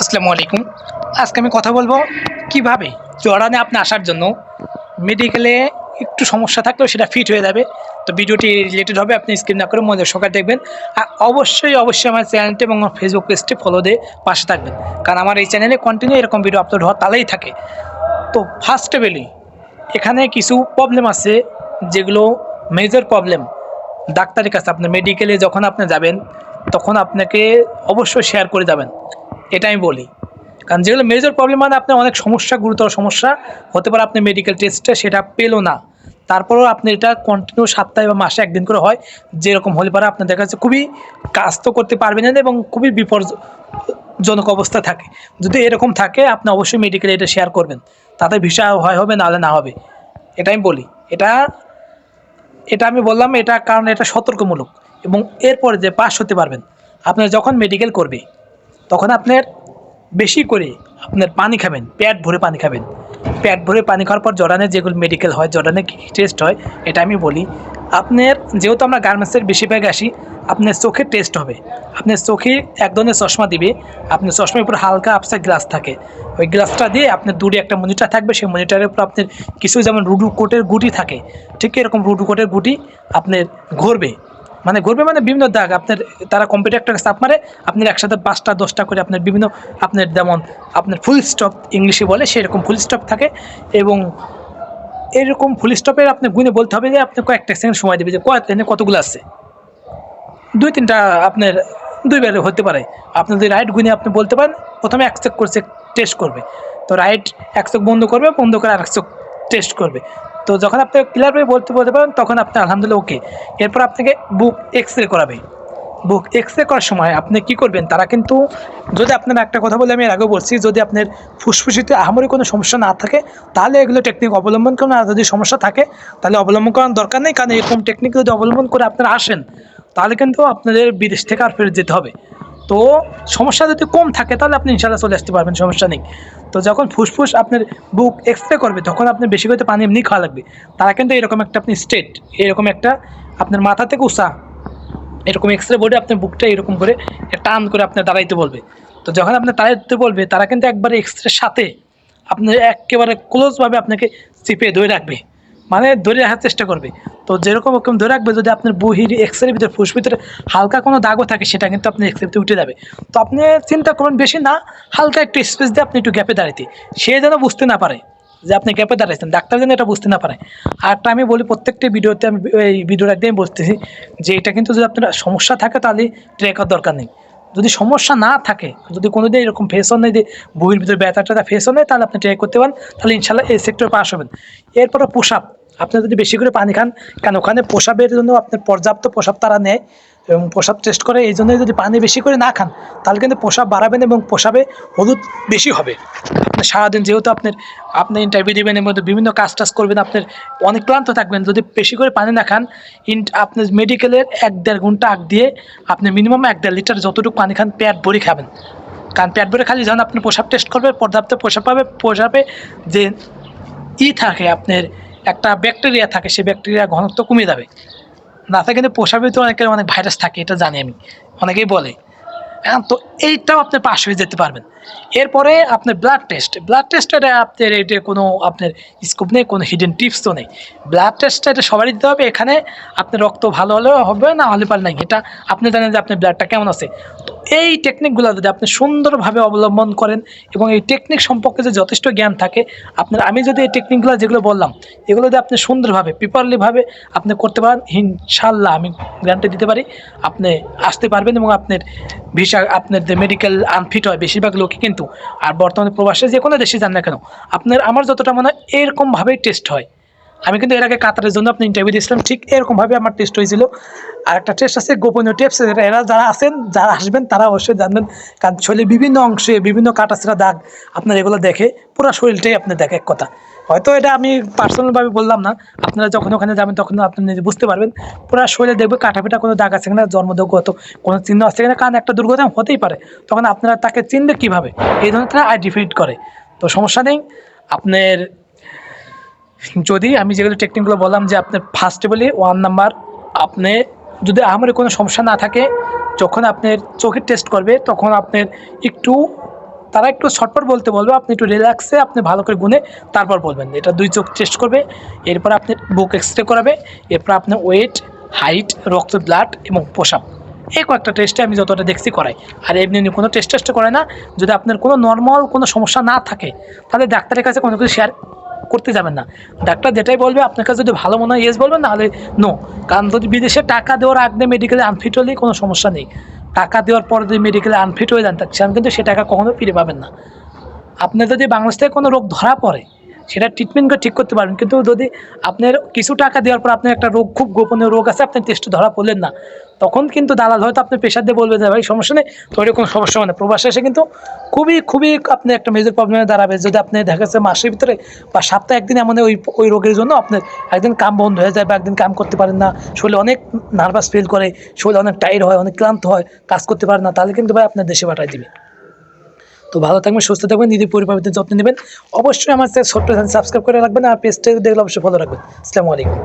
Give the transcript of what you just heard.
আসসালামু আলাইকুম। আজকে আমি কথা বলব কীভাবে জড়ানে আপনি আসার জন্য মেডিকেলে একটু সমস্যা থাকলেও সেটা ফিট হয়ে যাবে। তো ভিডিওটি রিলেটেড হবে, আপনি স্ক্রিন না করে মনে সকাল দেখবেন। আর অবশ্যই অবশ্যই আমার চ্যানেলটি এবং আমার ফেসবুক পেজটি ফলো দিয়ে পাশে থাকবেন। কারণ আমার এই চ্যানেলে কন্টিনিউ এরকম ভিডিও আপলোড হওয়া তালেই থাকে। তো ফার্স্ট বেলি এখানে কিছু প্রবলেম আছে, যেগুলো মেজর প্রবলেম ডাক্তারের কাছে আপনার মেডিকেলে যখন আপনি যাবেন, তখন আপনাকে অবশ্যই শেয়ার করে যাবেন। এটা আমি বলি। কারণ যেগুলো মেজর প্রবলেম মানে আপনার অনেক সমস্যা, গুরুতর সমস্যা। হতে পারে আপনি মেডিকেল টেস্টে সেটা পেল না। তারপরেও আপনি এটা কন্টিনিউ সপ্তাহে বা মাসে একদিন করে হয়। যেরকম হলে পারে আপনার দেখা যাচ্ছে খুবই কাজ তো করতে পারবেন না এবং খুবই বিপজ্জনক অবস্থা থাকে। যদি এরকম থাকে, আপনি অবশ্যই মেডিকেলে এটা শেয়ার করবেন। তাতে ভিসা হয় হবে, নাহলে না হবে। এটা আমি বলি। এটা এটা আমি বললাম, এটা কারণ এটা সতর্কমূলক। এবং এরপরে যে পাস হতে পারবেন, আপনার যখন মেডিকেল করবে তখন আপনার বেশি করে আপনার পানি খাবেন, পেট ভরে পানি খাবেন। পেট ভরে পানি খাওয়ার পর জর্ডানে যেগুলো মেডিকেল হয়, জর্ডানে কী টেস্ট হয়, এটা আমি বলি। আপনার যেহেতু আমরা গার্মেন্টসের বেশিরভাগ আসি, আপনার চোখের টেস্ট হবে। আপনার চোখে এক ধরনের চশমা দিবে। আপনার চশমার উপর হালকা আপসা গ্লাস থাকে। ওই গ্লাসটা দিয়ে আপনার দূরে একটা মনিটর থাকবে। সেই মনিটরের উপর আপনার কিছু যেমন রুডু কোটের গুটি থাকে, ঠিক এরকম রুডু কোটের গুটি আপনার ঘুরবে। মানে ঘুরবে মানে বিভিন্ন দাগ, আপনার, তারা কম্পিউটার একটা চাপ মারে আপনার একসাথে পাঁচটা, দশটা করে আপনার বিভিন্ন, আপনার যেমন আপনার ফুল স্টপ ইংলিশে বলে সেরকম ফুল স্টপ থাকে এবং এরকম ফুল স্টপের আপনি গুনে বলতে হবে যে আপনি কয়েকটা সেকেন্ড সময় দেবে যে কয়, এখানে কতগুলো আছে? দুই, তিনটা আপনার দুইবারে হতে পারে। আপনি যদি রাইট গুনে আপনি বলতে পারেন, প্রথমে এক চেক করছে টেস্ট করবে। তো রাইট এক চোখ বন্ধ করবে, বন্ধ করে আর এক চোখ টেস্ট করবে। তো যখন আপনি ক্লিয়ারভাবে বলতে বলতে পারেন, তখন আপনি আলহামদুলিল্লাহ ওকে এরপর আপনাকে বুক এক্স রে করাবে। বুক এক্স রে করার সময় আপনি কি করবেন, তারা কিন্তু যদি আপনার একটা কথা বলে, আমি এর আগেও বলছি, যদি আপনার ফুসফুসিতে আহামরি কোনো সমস্যা না থাকে, তাহলে এগুলো টেকনিক অবলম্বন করুন। আর যদি সমস্যা থাকে, তাহলে অবলম্বন করার দরকার নেই, কারণ এরকম টেকনিক যদি অবলম্বন করে আপনারা আসেন, তাহলে কিন্তু আপনাদের বিদেশ থেকে আর ফেরত যেতে হবে। তো সমস্যা যদি কম থাকে, তাহলে আপনি ইনশাল্লাহ চলে আসতে পারবেন, সমস্যা নেই। তো যখন ফুসফুস আপনার বুক এক্সরে করবে, তখন আপনি বেশি করে পানি এমনি খাওয়া লাগবে। তারা কিন্তু এরকম একটা আপনি স্টেট এরকম একটা আপনার মাথা থেকে উষা এরকম এক্সরে বোর্ডে আপনার বুকটা এরকম করে টান করে আপনার দাঁড়াইতে বলবে। তো যখন আপনার দাঁড়াইতে বলবে, তারা কিন্তু একবারে এক্সরের সাথে আপনার একেবারে ক্লোজভাবে আপনাকে চিপে ধরে রাখবে। মানে ধরে রাখার চেষ্টা করবে। তো যেরকম ওরকম ধরে রাখবে, যদি আপনার বহির এক্সরের ভিতরে ফুস, ভিতরে হালকা কোনো দাগও থাকে, সেটা কিন্তু আপনি এক্সরেতে উঠে যাবে। তো আপনি চিন্তা করবেন বেশি না, হালকা একটু স্পেস দিয়ে আপনি একটু গ্যাপে দাঁড়াইতে। সে যেন বুঝতে না পারে যে আপনি গ্যাপে দাঁড়াইছেন, ডাক্তার যেন এটা বুঝতে না পারে। আর একটা আমি বলি, প্রত্যেকটি ভিডিওতে আমি, এই ভিডিওর একদিন বলতেছি যে, এটা কিন্তু যদি আপনার সমস্যা থাকে তাহলে ট্রেকার দরকার নেই। যদি সমস্যা না থাকে, যদি কোনো দিন এরকম ফেসও নেই যে বইয়ের ভিতরে ব্যথা ট্যাথা ফেসও নেই, তাহলে আপনি ট্রাই করতে পারেন, তাহলে ইনশাল্লাহ এই সেক্টরে পাস হবেন। এরপরে পোশাক আপনি যদি বেশি করে পানি খান কারণ ওখানে পোশাবের জন্য আপনার পর্যাপ্ত পোশাক তারা নেয় এবং পোশাক টেস্ট করে। এই জন্যই যদি পানি বেশি করে না খান, তাহলে কিন্তু পোশাক বাড়াবেন এবং পোশাবে হলুদ বেশি হবে। আপনার সারাদিন যেহেতু আপনার, আপনি ইন্টারভিউ দেবেন, এর মধ্যে বিভিন্ন কাজ টাজ করবেন, আপনার অনেক ক্লান্ত থাকবেন। যদি বেশি করে পানি না খান, ইন আপনার মেডিকেলের এক দেড় ঘণ্টা আগ দিয়ে আপনি মিনিমাম এক দেড় লিটার যতটুকু পানি খান, পেট ভরে খাবেন। কারণ পেট ভরে খালি যখন আপনি পোশাক টেস্ট করবে, পর্যাপ্ত পোশাক পাবে পোশাবে যে ই থাকে আপনার একটা ব্যাকটেরিয়া থাকে, সেই ব্যাকটেরিয়া ঘনত্ব কমে যাবে। না থাকে কিন্তু পোশাবে তো অনেকের অনেক ভাইরাস থাকে, এটা জানি আমি। অনেকেই বলে। হ্যাঁ তো এইটাও আপনি পাশ হয়ে যেতে পারবেন। এরপরে আপনার ব্লাড টেস্ট ব্লাড টেস্ট এটা আপনার এটা কোনো আপনার স্কোপ নেই, কোনো হিডেন টিপস তো নেই। ব্লাড টেস্টটা এটা সবারই দিতে হবে। এখানে আপনার রক্ত ভালো হলেও হবে, না হলে পারে নাই। এটা আপনি জানেন যে আপনার ব্লাডটা কেমন আছে। তো এই টেকনিকগুলো যদি আপনি সুন্দরভাবে অবলম্বন করেন এবং এই টেকনিক সম্পর্কে যে যথেষ্ট জ্ঞান থাকে, আপনার আমি যদি এই টেকনিকগুলো যেগুলো বললাম, এগুলো যদি আপনি সুন্দরভাবে পেপারলিভাবে আপনি করতে পারেন ইনশাল্লাহ আমি গ্যারান্টি দিতে পারি। আপনি আসতে পারবেন এবং আপনার ভিসা, আপনার যে মেডিকেল আনফিট হয়, বেশিরভাগ লোকই কিন্তু। আর বর্তমানে প্রবাসে যে কোনো দেশে যান না কেন, আপনার আমার যতটা মনে হয় এরকমভাবেই টেস্ট হয়। আমি কিন্তু এর আগে কাতারের জন্য আপনি ইন্টারভিউ দিয়েছিলাম, ঠিক এরকমভাবে আমার টেস্ট হয়েছিল। আর একটা টেস্ট আছে গোপনীয় টেপস এরা যারা আছেন, যারা আসবেন, তারা অবশ্যই জানবেন। কারণ শরীরের বিভিন্ন অংশে, বিভিন্ন কাটাছেড়া দাগ আপনার এগুলো দেখে, পুরো শরীরটাই আপনি দেখে এক কথা। হয়তো এটা আমি পার্সোনালভাবে বললাম না। আপনারা যখন ওখানে যাবেন তখন আপনি নিজে বুঝতে পারবেন। পুরো শরীরে দেখবে কাটাপিটা কোনো দাগ আছে কিনা জন্মদগত কোনো চিহ্ন আছে কিনা, কারণ একটা দুর্ঘটনা হতেই পারে। তখন আপনারা তাকে চিনবে কীভাবে? এই ধরনের তারা আইডেন্টিফাইড করে। তো সমস্যা নেই। আপনার যদি আমি যেগুলো টেকনিকগুলো বললাম যে আপনার ফার্স্টে বলি ওয়ান নাম্বার আপনি যদি আমার কোনো সমস্যা না থাকে, যখন আপনার চোখের টেস্ট করবে, তখন আপনার একটু তারা একটু ছটপট বলতে বলবে, আপনি একটু রিল্যাক্সে আপনি ভালো করে গুনে তারপর বলবেন। এটা দুই চোখ টেস্ট করবে, এরপর আপনি বুক এক্স রে করাবে, এরপর আপনার ওয়েট হাইট রক্ত ব্লাড এবং পোশাক। এই কয়েকটা টেস্টে আমি যতটা দেখছি করাই। আর এমনি এমনি কোনো টেস্ট টেস্ট করে না। যদি আপনার কোনো নর্মাল কোনো সমস্যা না থাকে, তাহলে ডাক্তারের কাছে কোনো কিছু শেয়ার করতে যাবেন না। ডাক্তার যেটাই বলবে, আপনার কাছে যদি ভালো মনে হয় ইয়েস বলবেন নাহলে নো কারণ যদি বিদেশে টাকা দেওয়ার আগে মেডিকেলে আনফিট হলেই কোনো সমস্যা নেই। টাকা দেওয়ার পর যদি মেডিকেলে আনফিট হয়ে যান সেখানে কিন্তু সে টাকা কখনো ফিরে পাবেন না। আপনার যদি বাংলাদেশ থেকে কোনো রোগ ধরা পড়ে সেটা ট্রিটমেন্ট করে ঠিক করতে পারবেন। কিন্তু যদি আপনার কিছু টাকা দেওয়ার পর আপনার একটা রোগ, খুব গোপনীয় রোগ আছে, আপনি টেস্ট ধরা পড়লেন না, তখন কিন্তু দালাল হয়তো আপনি পেশার দিয়ে বলবে যে, ভাই, সমস্যা নেই, তো কোনো সমস্যা মানে প্রবাসে এসে কিন্তু খুবই খুবই আপনি একটা মেজর প্রবলেমে দাঁড়াবে। যদি আপনি দেখা যাচ্ছে মাসের ভিতরে বা সপ্তাহে একদিন এমন ওই ওই রোগের জন্য আপনার একদিন কাম বন্ধ হয়ে যায় বা একদিন কাম করতে পারেন না, শরীরে অনেক নার্ভাস ফিল করে, শরীরে অনেক টায়ার্ড হয়, অনেক ক্লান্ত হয়, কাজ করতে পারে না, তাহলে কিন্তু ভাই আপনার দেশে পাঠাই দিবে। তো ভালো থাকবেন, সুস্থ থাকবেন, নিজের পরিবারের যত্ন নেবেন। অবশ্যই আমার ছোট্ট সাবস্ক্রাইব করে রাখবেন আর পেজটা দেখলে অবশ্যই ফলো রাখবেন। আসসালামু আলাইকুম।